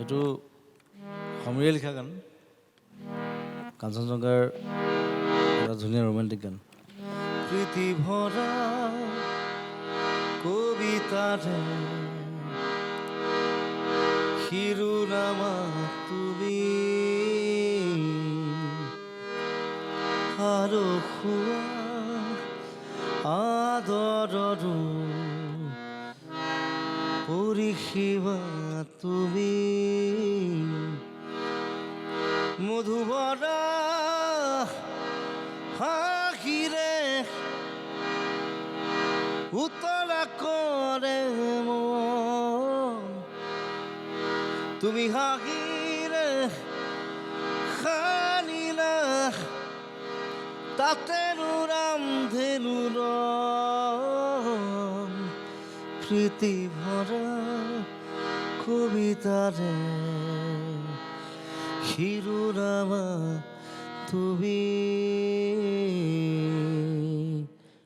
এইটো সমীৰে লিখা গান। কাঞ্চনজংঘাৰ ধুনীয়া ৰোমান্টিক গান। প্ৰীতি ভৰা কবিতাৰে শিৰোনামা তুমি আৰু খোৱা আদৰৰো পৰিসীমা তুমি। মধুবৰা হাঁহিৰে উতলা কৰে মন। তুমি হাঁহিৰে সানিলা তাতে নুৰাম প্ৰীতি রে কবিতাৰে রামা তুমি